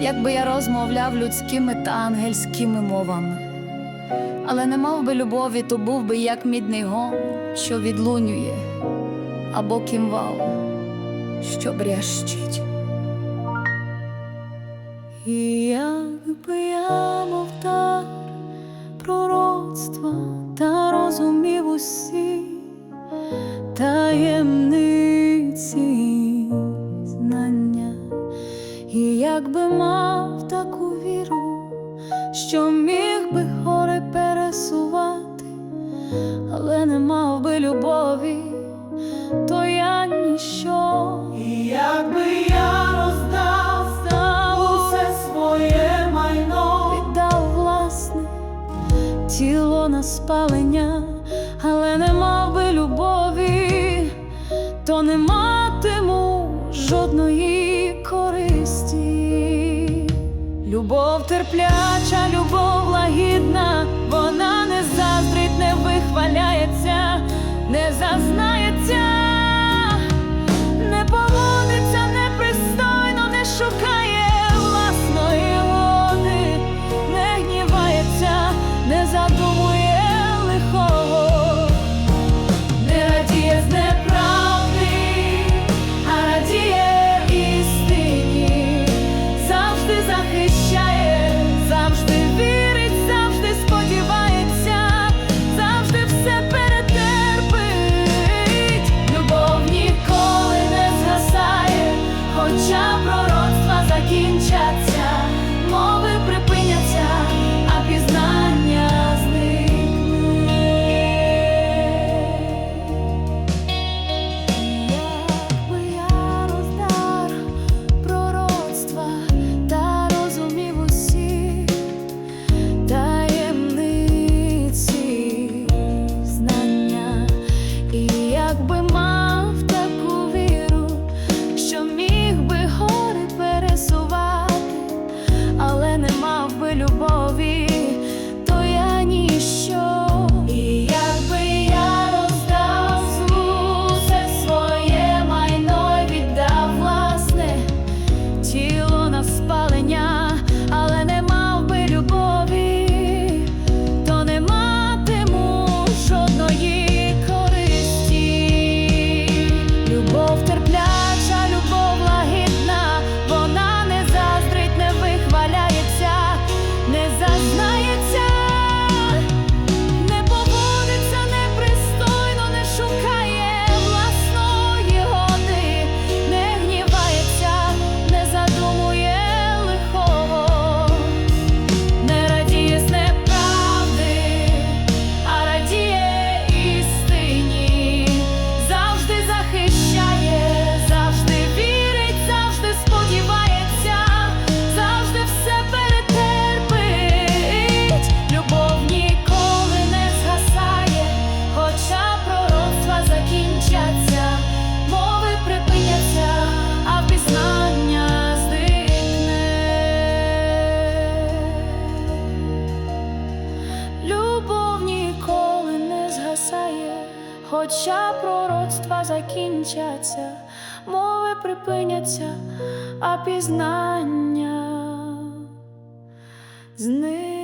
якби я розмовляв людськими та ангельськими мовами. Але не мав би любові, то був би як мідний гон, що відлунює, або кімвал, що брящить. І якби я мов дар пророцтва і якби мав таку віру, що міг би гори пересувати, але не мав би любові, то я ніщо. І якби я роздав усе своє майно, віддав власне тіло на спалення, але не мав би любові, то не матиму жодної користі. Любов терпляча, любов лагідна, вона не заздрить, не вихваляється, не зазнається, хоча пророцтва закінчаться, хоча пророцтва закінчаться, мови припиняться, а пізнання зникне.